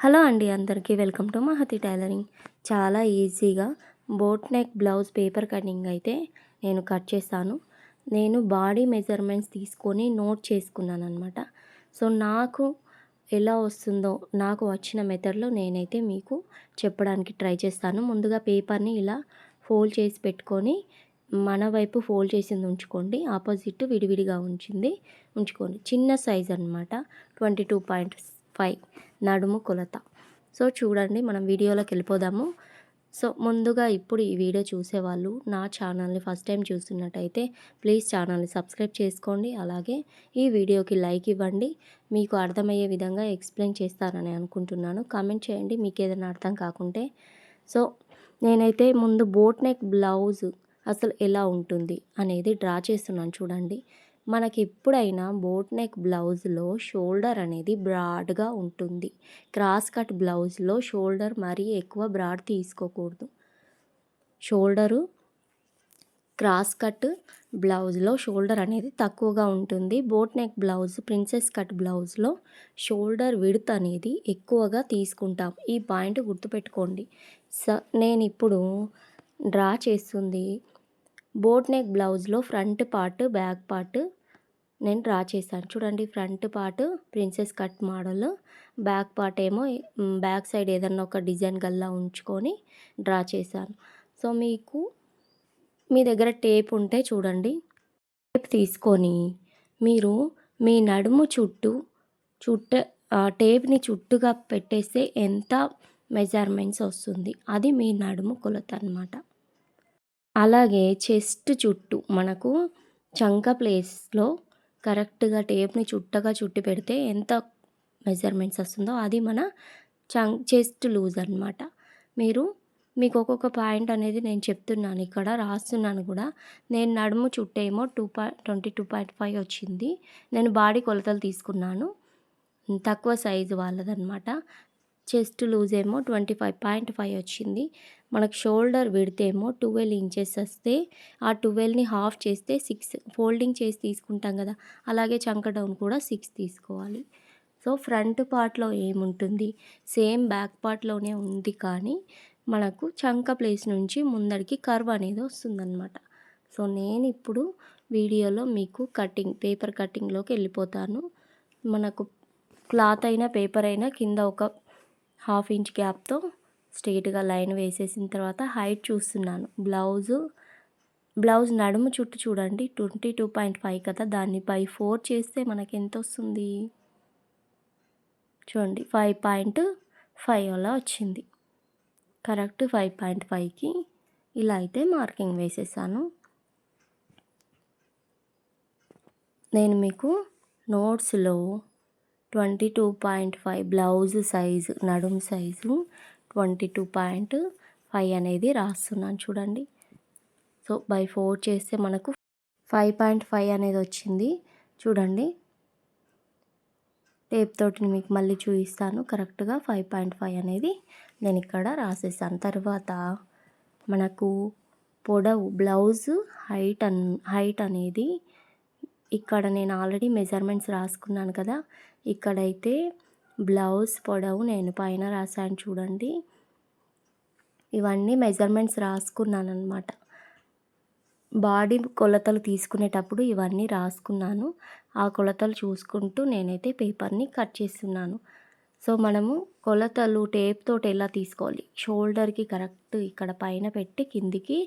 Hello అండి అందరికీ welcome to Mahathi tailoring. చాలా ఈజీగా boat neck blouse paper cutting అయితే నేను కట్ చేస్తాను నేను బాడీ మెజర్మెంట్స్ తీసుకొని నోట్ చేసుకున్నాను అనమాట సో నాకు ఎలా వస్తుందో నాకు వచ్చిన మెథడ్లో నేనైతే మీకు చెప్పడానికి ట్రై చేస్తాను. ముందుగా పేపర్ని ఇలా ఫోల్డ్ చేసి పెట్టుకొని మన వైపు ఫోల్డ్ చేసింది ఉంచుకోండి. ఆపోజిట్ విడివిడిగా ఉంచింది ఉంచుకోండి. చిన్న సైజ్ అనమాట ట్వంటీ టూ పాయింట్ ఫైవ్. నడుము కొలత. సో చూడండి మనం వీడియోలోకి వెళ్ళిపోదాము. సో ముందుగా ఇప్పుడు ఈ వీడియో చూసేవాళ్ళు నా ఛానల్ని ఫస్ట్ టైం చూస్తున్నట్టయితే ప్లీజ్ ఛానల్ని సబ్స్క్రైబ్ చేసుకోండి. అలాగే ఈ వీడియోకి లైక్ ఇవ్వండి. మీకు అర్థమయ్యే విధంగా ఎక్స్ప్లెయిన్ చేస్తారని అనుకుంటున్నాను. కామెంట్ చేయండి మీకు ఏదైనా అర్థం కాకుంటే. సో నేనైతే ముందు బోట్ నెక్ బ్లౌజ్ అసలు ఎలా ఉంటుంది అనేది డ్రా చేస్తున్నాను చూడండి. మనకి ఎప్పుడైనా బోట్ నెక్ బ్లౌజ్లో షోల్డర్ అనేది బ్రాడ్గా ఉంటుంది. క్రాస్ కట్ బ్లౌజ్లో షోల్డర్ మరీ ఎక్కువ బ్రాడ్ తీసుకోకూడదు. షోల్డరు క్రాస్ కట్ బ్లౌజ్లో షోల్డర్ అనేది తక్కువగా ఉంటుంది. Boat neck blouse princess cut బ్లౌజ్లో షోల్డర్ విడత్ అనేది ఎక్కువగా తీసుకుంటాం. ఈ పాయింట్ గుర్తుపెట్టుకోండి. స నేను ఇప్పుడు డ్రా చేస్తుంది బోట్ నెక్ బ్లౌజ్లో ఫ్రంట్ పార్ట్ బ్యాక్ పార్ట్ నేను డ్రా చేశాను. చూడండి front part princess cut model back part ఏమో బ్యాక్ సైడ్ ఏదన్నా ఒక డిజైన్ గల్లా ఉంచుకొని డ్రా చేశాను. సో మీకు మీ దగ్గర టేప్ ఉంటే చూడండి. టేప్ తీసుకొని మీరు మీ నడుము చుట్టూ చుట్ట టేప్ని చుట్టుగా పెట్టేస్తే ఎంత మెజర్మెంట్స్ వస్తుంది. అది మీ నడుము కొలత అనమాట అలాగే చెస్ట్ చుట్టూ మనకు చంక ప్లేస్లో కరెక్ట్గా టేప్ని చుట్టగా చుట్టి పెడితే ఎంత మెజర్మెంట్స్ వస్తుందో అది మన చంగ్ చెస్ట్ లూజ్ అనమాట మీరు మీకు ఒక్కొక్క పాయింట్ అనేది నేను చెప్తున్నాను ఇక్కడ రాస్తున్నాను కూడా. నేను నడుము చుట్టేమో two point twenty two point five వచ్చింది. నేను బాడీ కొలతలు తీసుకున్నాను. తక్కువ సైజు వాళ్ళదనమాట చెస్ట్ లూజ్ ఏమో ట్వంటీ ఫైవ్ పాయింట్ ఫైవ్ వచ్చింది. మనకు షోల్డర్ విడితేమో ట్వెల్వ్ ఇంచెస్ వస్తే ఆ ట్వెల్వ్ని హాఫ్ చేస్తే సిక్స్ ఫోల్డింగ్ చేసి తీసుకుంటాం కదా అలాగే చంక డౌన్ కూడా సిక్స్ తీసుకోవాలి. సో ఫ్రంట్ పార్ట్లో ఏముంటుంది? సేమ్ బ్యాక్ పార్ట్లోనే ఉంది కానీ మనకు చంక ప్లేస్ నుంచి ముందడికి కర్వ్ అనేది వస్తుందన్నమాట. సో నేను ఇప్పుడు వీడియోలో మీకు కటింగ్ పేపర్ కటింగ్లోకి వెళ్ళిపోతాను. మనకు క్లాత్ అయినా పేపర్ అయినా కింద ఒక హాఫ్ ఇంచ్ గ్యాప్తో స్ట్రైట్గా లైన్ వేసేసిన తర్వాత హైట్ చూస్తున్నాను. బ్లౌజు బ్లౌజ్ నడుము చుట్టూ చూడండి. ట్వంటీ టూ పాయింట్ ఫైవ్ కదా దాన్ని బై ఫోర్ చేస్తే మనకి ఎంత వస్తుంది? చూడండి ఫైవ్ పాయింట్ ఫైవ్ అలా వచ్చింది. కరెక్ట్ ఫైవ్ పాయింట్ ఫైవ్కి ఇలా అయితే మార్కింగ్ వేసేసాను. నేను మీకు నోట్స్లో twenty two point five blouse size నడుం size twenty two point five అనేది రాస్తున్నాను చూడండి. సో బై ఫోర్ చేస్తే మనకు ఫైవ్ పాయింట్ ఫైవ్ అనేది వచ్చింది చూడండి. టేప్ తోటి మీకు మళ్ళీ చూపిస్తాను కరెక్ట్గా ఫైవ్ పాయింట్ ఫైవ్ అనేది నేను ఇక్కడ రాసేసాను. తర్వాత మనకు పొడవు బ్లౌజ్ హైట్ అన్ హైట్ అనేది ఇక్కడ నేను ఆల్రెడీ మెజర్మెంట్స్ రాసుకున్నాను కదా ఇక్కడైతే బ్లౌజ్ పొడవు నేను పైన రాశాను చూడండి. ఇవన్నీ మెజర్మెంట్స్ రాసుకున్నాను అనమాట బాడీ కొలతలు తీసుకునేటప్పుడు ఇవన్నీ రాసుకున్నాను. ఆ కొలతలు చూసుకుంటూ నేనైతే పేపర్ని కట్ చేస్తున్నాను. సో మనము కొలతలు టేప్ తోటి ఎలా తీసుకోవాలి? షోల్డర్కి కరెక్ట్ ఇక్కడ పైన పెట్టి కిందికి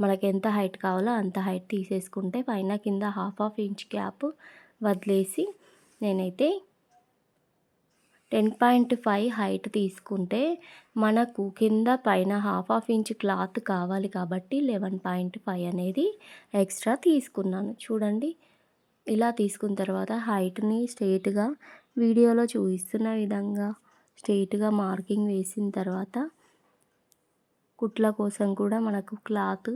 మనకి ఎంత హైట్ కావాలో అంత హైట్ తీసేసుకుంటే పైన కింద హాఫ్ హాఫ్ ఇంచ్ గ్యాప్ వదిలేసి నేనైతే టెన్ పాయింట్ ఫైవ్ హైట్ తీసుకుంటే మనకు కింద పైన హాఫ్ హాఫ్ ఇంచ్ క్లాత్ కావాలి కాబట్టి లెవెన్ పాయింట్ ఫైవ్ అనేది ఎక్స్ట్రా తీసుకున్నాను. చూడండి ఇలా తీసుకున్న తర్వాత హైట్ని స్ట్రైట్గా వీడియోలో చూపిస్తున్న విధంగా స్ట్రైట్గా మార్కింగ్ వేసిన తర్వాత కుట్ల కోసం కూడా మనకు క్లాత్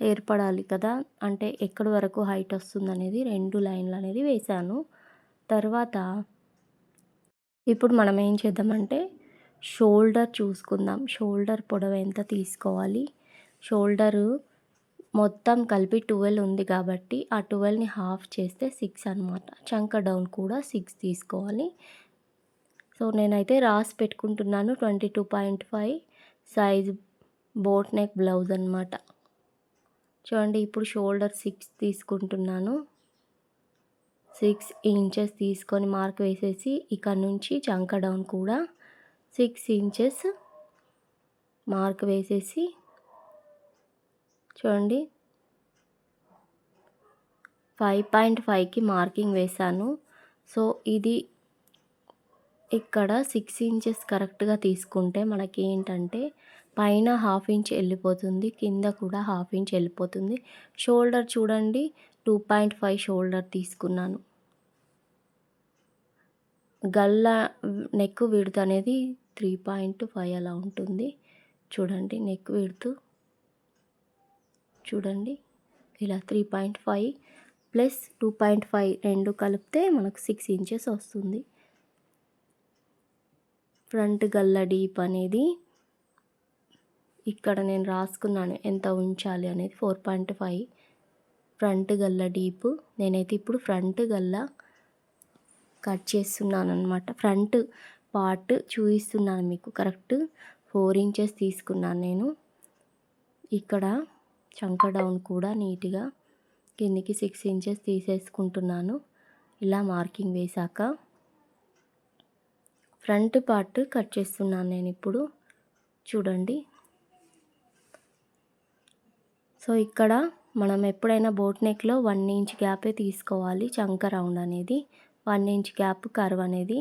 ఏర్పడాలి కదా. అంటే ఎక్కడి వరకు హైట్ వస్తుంది అనేది రెండు లైన్లు అనేది వేశాను. తర్వాత ఇప్పుడు మనం ఏం చేద్దామంటే షోల్డర్ చూసుకుందాం. షోల్డర్ పొడవు ఎంత తీసుకోవాలి? షోల్డరు మొత్తం కలిపి ట్వెల్వ్ ఉంది కాబట్టి ఆ ట్వెల్వ్ని హాఫ్ చేస్తే సిక్స్ అనమాట చంక డౌన్ కూడా సిక్స్ తీసుకోవాలి. సో నేనైతే రాసి పెట్టుకుంటున్నాను twenty two point five size boat neck blouse అనమాట చూడండి ఇప్పుడు షోల్డర్ సిక్స్ తీసుకుంటున్నాను. సిక్స్ ఇంచెస్ తీసుకొని మార్క్ వేసేసి ఇక్కడ నుంచి చంక డౌన్ కూడా సిక్స్ ఇంచెస్ మార్క్ వేసేసి చూడండి. ఫైవ్ పాయింట్ ఫైవ్కి మార్కింగ్ వేశాను. సో ఇది ఇక్కడ సిక్స్ ఇంచెస్ కరెక్ట్గా తీసుకుంటే మనకి ఏంటంటే పైన హాఫ్ ఇంచ్ వెళ్ళిపోతుంది కింద కూడా హాఫ్ ఇంచ్ వెళ్ళిపోతుంది. షోల్డర్ చూడండి టూ పాయింట్ ఫైవ్ షోల్డర్ తీసుకున్నాను. గల్ల నెక్ విడుతు అనేది త్రీ పాయింట్ ఫైవ్ అలా ఉంటుంది. చూడండి నెక్ విడుతు. చూడండి ఇలా three point five plus two point five రెండు కలిపితే మనకు సిక్స్ ఇంచెస్ వస్తుంది. ఫ్రంట్ గల్ల డీప్ అనేది ఇక్కడ నేను రాసుకున్నాను ఎంత ఉంచాలి అనేది ఫోర్ పాయింట్ ఫైవ్. ఫ్రంట్ గల్ల డీప్. నేనైతే ఇప్పుడు ఫ్రంట్ గల్ల కట్ చేస్తున్నాను అనమాట ఫ్రంట్ పార్ట్ చూపిస్తున్నాను మీకు. కరెక్ట్ ఫోర్ ఇంచెస్ తీసుకున్నాను నేను. ఇక్కడ చంక డౌన్ కూడా నీట్గా కిందికి సిక్స్ ఇంచెస్ తీసేసుకుంటున్నాను. ఇలా మార్కింగ్ వేశాక ఫ్రంట్ పార్ట్ కట్ చేస్తున్నాను నేను ఇప్పుడు. చూడండి. సో ఇక్కడ మనం ఎప్పుడైనా బోట్ నెక్లో వన్ ఇంచ్ గ్యాపే తీసుకోవాలి చంక రౌండ్ అనేది. వన్ ఇంచ్ గ్యాప్ కర్వ్ అనేది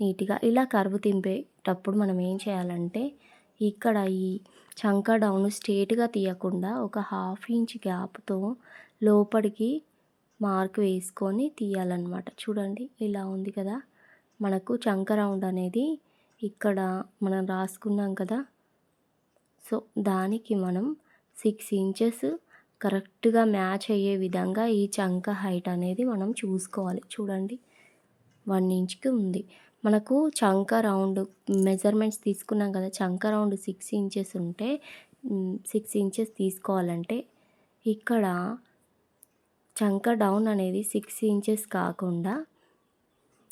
నీట్గా ఇలా కర్వ్ తింపేటప్పుడు మనం ఏం చేయాలంటే ఇక్కడ ఈ చంక డౌన్ స్ట్రేట్గా తీయకుండా ఒక హాఫ్ ఇంచ్ గ్యాప్తో లోపలికి మార్క్ వేసుకొని తీయాలన్నమాట. చూడండి ఇలా ఉంది కదా. మనకు చంక రౌండ్ అనేది ఇక్కడ మనం రాసుకున్నాం కదా. సో దానికి మనం సిక్స్ ఇంచెస్ కరెక్ట్గా మ్యాచ్ అయ్యే విధంగా ఈ చంక హైట్ అనేది మనం చూసుకోవాలి. చూడండి. వన్ ఇంచ్కి ఉంది. మనకు చంక రౌండ్ మెజర్మెంట్స్ తీసుకున్నాం కదా. చంక రౌండ్ సిక్స్ ఇంచెస్ ఉంటే సిక్స్ ఇంచెస్ తీసుకోవాలంటే ఇక్కడ చంక డౌన్ అనేది సిక్స్ ఇంచెస్ కాకుండా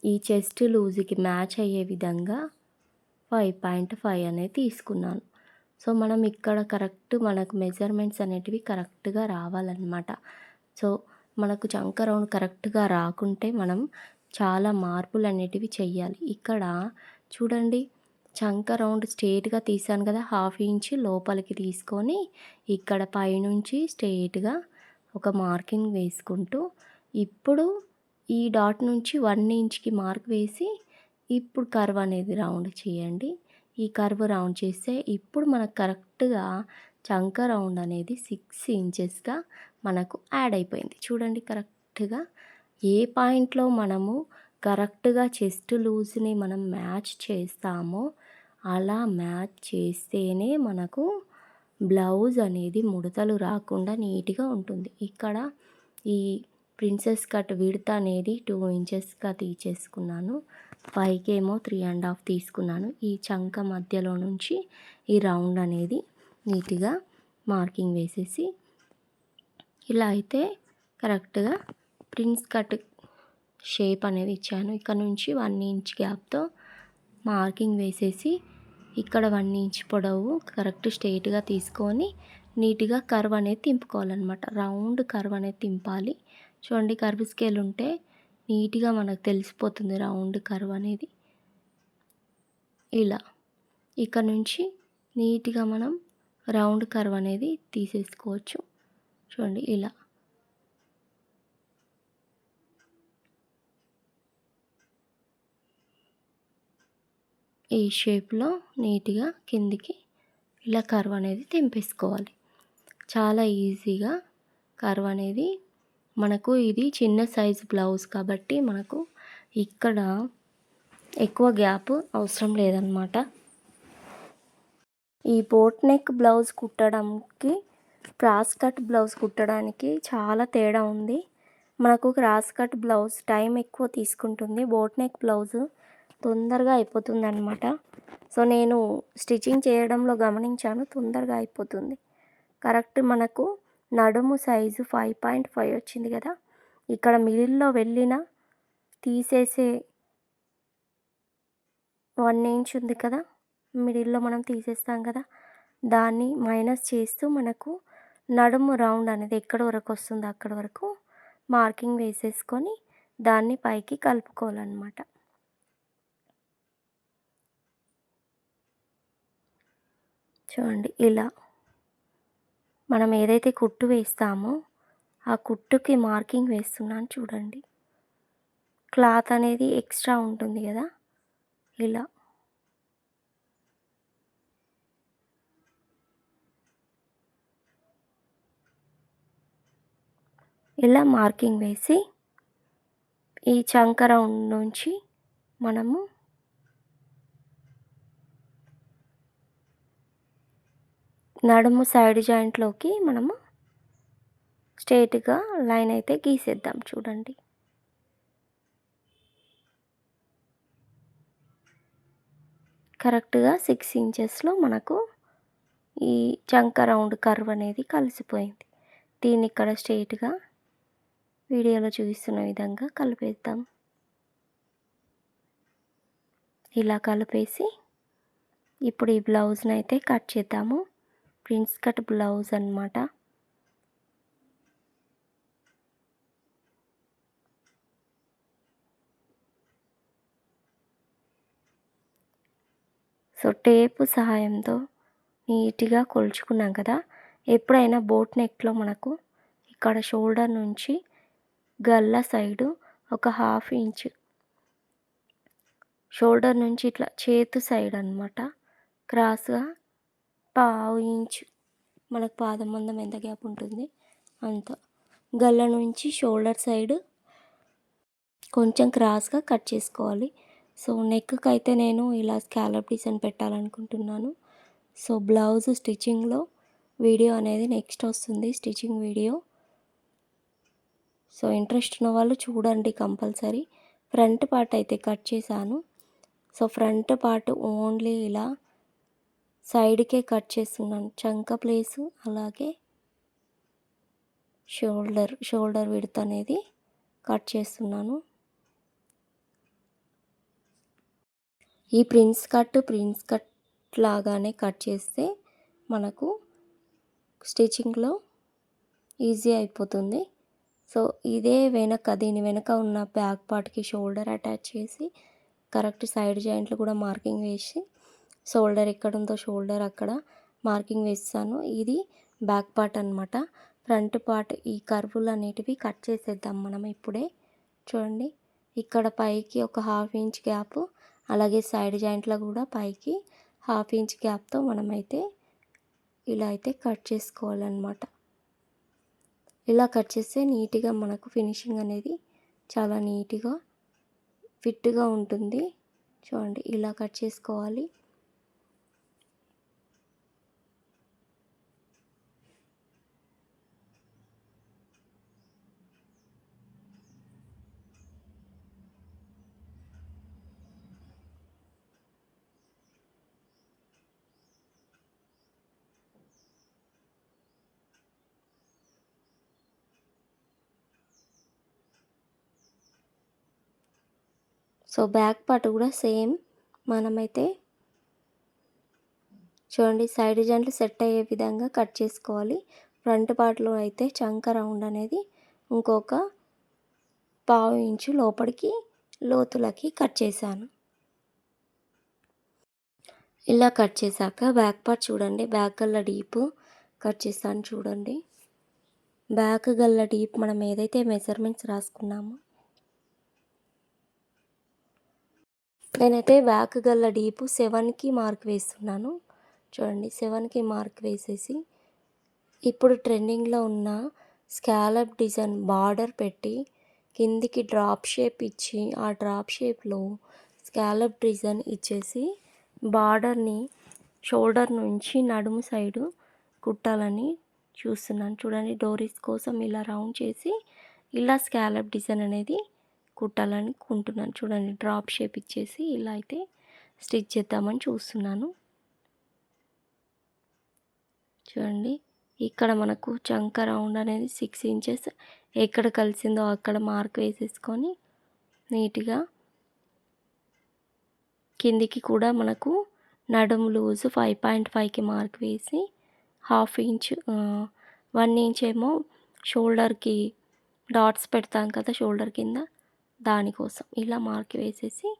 ఈ చెస్ట్ లూజ్కి మ్యాచ్ అయ్యే విధంగా ఫైవ్ పాయింట్ ఫైవ్ అనేది తీసుకున్నాను. సో మనం ఇక్కడ కరెక్ట్ మనకు మెజర్మెంట్స్ అనేటివి కరెక్ట్గా రావాలన్నమాట. సో మనకు చంక రౌండ్ కరెక్ట్గా రాకుంటే మనం చాలా మార్పులు అనేటివి చెయ్యాలి. ఇక్కడ చూడండి చంక రౌండ్ స్ట్రేట్గా తీసాను కదా హాఫ్ ఇంచ్ లోపలికి తీసుకొని ఇక్కడ పైనుంచి స్ట్రేట్గా ఒక మార్కింగ్ వేసుకుంటూ ఇప్పుడు ఈ డాట్ నుంచి వన్ ఇంచ్కి మార్క్ వేసి ఇప్పుడు కర్వ్ అనేది రౌండ్ చేయండి. ఈ కర్వ్ రౌండ్ చేస్తే ఇప్పుడు మనకు కరెక్ట్గా చంక రౌండ్ అనేది సిక్స్ ఇంచెస్గా మనకు యాడ్ అయిపోయింది. చూడండి కరెక్ట్గా ఏ పాయింట్లో మనము కరెక్ట్గా చెస్ట్ లూజ్ని మనం మ్యాచ్ చేస్తామో అలా మ్యాచ్ చేస్తేనే మనకు బ్లౌజ్ అనేది ముడతలు రాకుండా నీట్గా ఉంటుంది. ఇక్కడ ఈ ప్రిన్సెస్ కట్ విడత అనేది టూ ఇంచెస్గా తీసేసుకున్నాను. పైకేమో త్రీ అండ్ హాఫ్ తీసుకున్నాను. ఈ చంక మధ్యలో నుంచి ఈ రౌండ్ అనేది నీట్గా మార్కింగ్ వేసేసి ఇలా అయితే కరెక్ట్గా ప్రిన్స్ కట్ షేప్ అనేది ఇచ్చాను. ఇక్కడ నుంచి వన్ ఇంచ్ గ్యాప్తో మార్కింగ్ వేసేసి ఇక్కడ వన్ ఇంచ్ పొడవు కరెక్ట్ స్ట్రైట్గా తీసుకొని నీట్గా కర్వ్ అనేది తింపుకోవాలన్నమాట. రౌండ్ కర్వ్ అనేది తింపాలి. చూడండి కర్వ్ స్కేల్ ఉంటే నీట్గా మనకు తెలిసిపోతుంది రౌండ్ కర్వ్ అనేది. ఇలా. ఇక్కడ నుంచి నీట్గా మనం రౌండ్ కర్వ్ అనేది తీసేసుకోవచ్చు. చూడండి ఇలా. ఈ షేప్లో నీట్గా కిందికి ఇలా కర్వ్ అనేది తెంపేసుకోవాలి. చాలా ఈజీగా కర్వ్ అనేది మనకు ఇది చిన్న సైజు బ్లౌజ్ కాబట్టి మనకు ఇక్కడ ఎక్కువ గ్యాప్ అవసరం లేదన్నమాట. ఈ బోట్ నెక్ బ్లౌజ్ కుట్టడానికి క్రాస్ కట్ బ్లౌజ్ కుట్టడానికి చాలా తేడా ఉంది. మనకు క్రాస్ కట్ బ్లౌజ్ టైం ఎక్కువ తీసుకుంటుంది. బోట్ నెక్ బ్లౌజ్ తొందరగా అయిపోతుంది అనమాట సో నేను స్టిచ్చింగ్ చేయడంలో గమనించాను తొందరగా అయిపోతుంది. కరెక్ట్ మనకు నడుము సైజు ఫైవ్ పాయింట్ ఫైవ్ వచ్చింది కదా. ఇక్కడ మిడిల్లో వెళ్ళిన తీసేసే వన్ ఇంచ్ ఉంది కదా. మిడిల్లో మనం తీసేస్తాం కదా. దాన్ని మైనస్ చేస్తూ మనకు నడుము రౌండ్ అనేది ఎక్కడ వరకు వస్తుందో అక్కడ వరకు మార్కింగ్ వేసేసుకొని దాన్ని పైకి కలుపుకోవాలన్నమాట. చూడండి ఇలా మనం ఏదైతే కుట్టు వేస్తామో ఆ కుట్టుకి మార్కింగ్ వేస్తున్నాను చూడండి. క్లాత్ అనేది ఎక్స్ట్రా ఉంటుంది కదా. ఇలా. ఇలా మార్కింగ్ వేసి ఈ చంకర నుంచి మనము నడుము సైడ్ జాయింట్లోకి మనము స్ట్రేట్గా లైన్ అయితే గీసేద్దాం చూడండి. కరెక్ట్గా సిక్స్ ఇంచెస్లో మనకు ఈ చంక రౌండ్ కర్వ్ అనేది కలిసిపోయింది. దీన్ని ఇక్కడ స్ట్రైట్గా వీడియోలో చూపిస్తున్న విధంగా కలిపేద్దాం. ఇలా కలిపేసి ఇప్పుడు ఈ బ్లౌజ్ని అయితే కట్ చేద్దాము. ప్రిన్స్ కట్ బ్లౌజ్ అనమాట సో టేపు సహాయంతో నీట్గా కొలుచుకున్నాం కదా. ఎప్పుడైనా బోట్ నెక్లో మనకు ఇక్కడ షోల్డర్ నుంచి గల్ల సైడు ఒక హాఫ్ ఇంచ్ షోల్డర్ నుంచి ఇట్లా చేతు సైడ్ అనమాట క్రాస్గా పావు ఇంచు మనకు పాదం మందం ఎంత గ్యాప్ ఉంటుంది? అంత. గల్ల నుంచి షోల్డర్ సైడ్ కొంచెం క్రాస్గా కట్ చేసుకోవాలి. సో నెక్కి అయితే నేను ఇలా స్కాలప్ డిజైన్ పెట్టాలనుకుంటున్నాను. సో బ్లౌజ్ స్టిచ్చింగ్లో వీడియో అనేది నెక్స్ట్ వస్తుంది స్టిచ్చింగ్ వీడియో. సో ఇంట్రెస్ట్ ఉన్న వాళ్ళు చూడండి కంపల్సరీ. ఫ్రంట్ పార్ట్ అయితే కట్ చేశాను. సో ఫ్రంట్ పార్ట్ ఓన్లీ ఇలా సైడ్కే కట్ చేస్తున్నాను. చంక ప్లేస్ అలాగే షోల్డర్ షోల్డర్ విడత అనేది కట్ చేస్తున్నాను. ఈ ప్రిన్స్ కట్ ప్రిన్స్ కట్ లాగానే కట్ చేస్తే మనకు స్టిచ్చింగ్లో ఈజీ అయిపోతుంది. సో ఇదే వెనక దీని వెనక ఉన్న బ్యాక్ పార్ట్కి షోల్డర్ అటాచ్ చేసి కరెక్ట్ సైడ్ జాయింట్లు కూడా మార్కింగ్ వేసి షోల్డర్ ఎక్కడ ఉందో షోల్డర్ అక్కడ మార్కింగ్ వేస్తాను. ఇది బ్యాక్ పార్ట్ అనమాట ఫ్రంట్ పార్ట్ ఈ కర్వులు అనేటివి కట్ చేసేద్దాం మనం ఇప్పుడే. చూడండి ఇక్కడ పైకి ఒక హాఫ్ ఇంచ్ గ్యాప్ అలాగే సైడ్ జాయింట్లో కూడా పైకి హాఫ్ ఇంచ్ గ్యాప్తో మనమైతే ఇలా అయితే కట్ చేసుకోవాలన్నమాట. ఇలా కట్ చేస్తే నీట్గా మనకు ఫినిషింగ్ అనేది చాలా నీట్గా ఫిట్గా ఉంటుంది. చూడండి ఇలా కట్ చేసుకోవాలి. సో బ్యాక్ పార్ట్ కూడా సేమ్. మనమైతే చూడండి సైడ్ జంట్లు సెట్ అయ్యే విధంగా కట్ చేసుకోవాలి. ఫ్రంట్ పార్ట్లో అయితే చంక రౌండ్ అనేది ఇంకొక పావు ఇంచు లోపలికి లోతులకి కట్ చేశాను. ఇలా కట్ చేశాక బ్యాక్ పార్ట్ చూడండి బ్యాక్ గల్ల డీప్ కట్ చేస్తాను చూడండి. బ్యాక్ గల్ల డీప్ మనం ఏదైతే మెజర్మెంట్స్ రాసుకున్నామో నేనైతే బ్యాక్ గల్ల డీపు సెవెన్కి మార్క్ వేస్తున్నాను. చూడండి సెవెన్కి మార్క్ వేసేసి ఇప్పుడు ట్రెండింగ్లో ఉన్న స్కాలప్ డిజైన్ బార్డర్ పెట్టి కిందికి డ్రాప్ షేప్ ఇచ్చి ఆ డ్రాప్ షేప్లో స్కాలప్ డిజైన్ ఇచ్చేసి బార్డర్ని షోల్డర్ నుంచి నడుము సైడు కుట్టాలని చూస్తున్నాను. చూడండి డోరీస్ కోసం ఇలా రౌండ్ చేసి ఇలా స్కాలప్ డిజైన్ అనేది కుట్టాలని కుంటున్నాను. చూడండి డ్రాప్ షేప్ ఇచ్చేసి ఇలా అయితే స్టిచ్ చేద్దామని చూస్తున్నాను. చూడండి ఇక్కడ మనకు చంక రౌండ్ అనేది సిక్స్ ఇంచెస్. ఎక్కడ కలిసిందో అక్కడ మార్క్ వేసేసుకొని నీట్గా కిందికి కూడా మనకు నడుము లూజు ఫైవ్ పాయింట్ ఫైవ్కి మార్క్ వేసి హాఫ్ ఇంచ్ వన్ ఇంచ్ ఏమో షోల్డర్కి డాట్స్ పెడతాం కదా షోల్డర్ కింద. దానికోసం ఇలా మార్క్ వేసేసి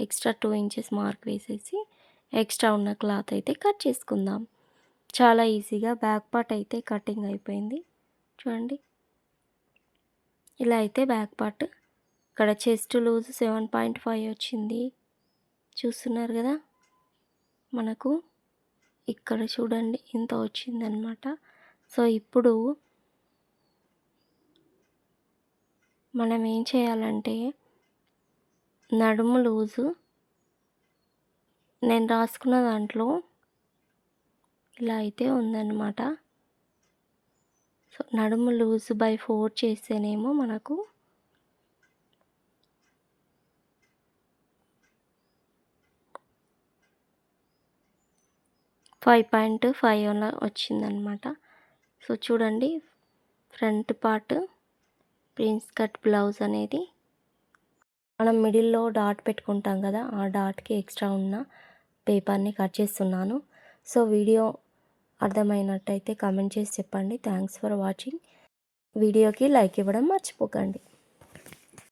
ఎక్స్ట్రా టూ ఇంచెస్ మార్క్ వేసేసి ఎక్స్ట్రా ఉన్న క్లాత్ అయితే కట్ చేసుకుందాం. చాలా ఈజీగా బ్యాక్ పార్ట్ అయితే కటింగ్ అయిపోయింది. చూడండి. ఇలా అయితే బ్యాక్ పార్ట్. ఇక్కడ chest loose seven point five వచ్చింది. చూస్తున్నారు కదా? మనకు ఇక్కడ చూడండి ఇంత వచ్చిందనమాట. సో ఇప్పుడు మనం ఏం చేయాలంటే నడుము లూజు. నేను రాసుకున్న దాంట్లో ఇలా అయితే ఉందన్నమాట. సో నడుము లూజ్ బై ఫోర్ చేస్తేనేమో మనకు ఫైవ్ పాయింట్ ఫైవ్ అలా వచ్చిందనమాట సో చూడండి front part prince cut blouse అనేది మనం మిడిల్లో డాట్ పెట్టుకుంటాం కదా ఆ డాట్కి ఎక్స్ట్రా ఉన్న పేపర్ని కట్ చేస్తున్నాను. సో వీడియో అర్థమైనట్టయితే కామెంట్ చేసి చెప్పండి. Thanks for watching. వీడియోకి లైక్ ఇవ్వడం మర్చిపోకండి.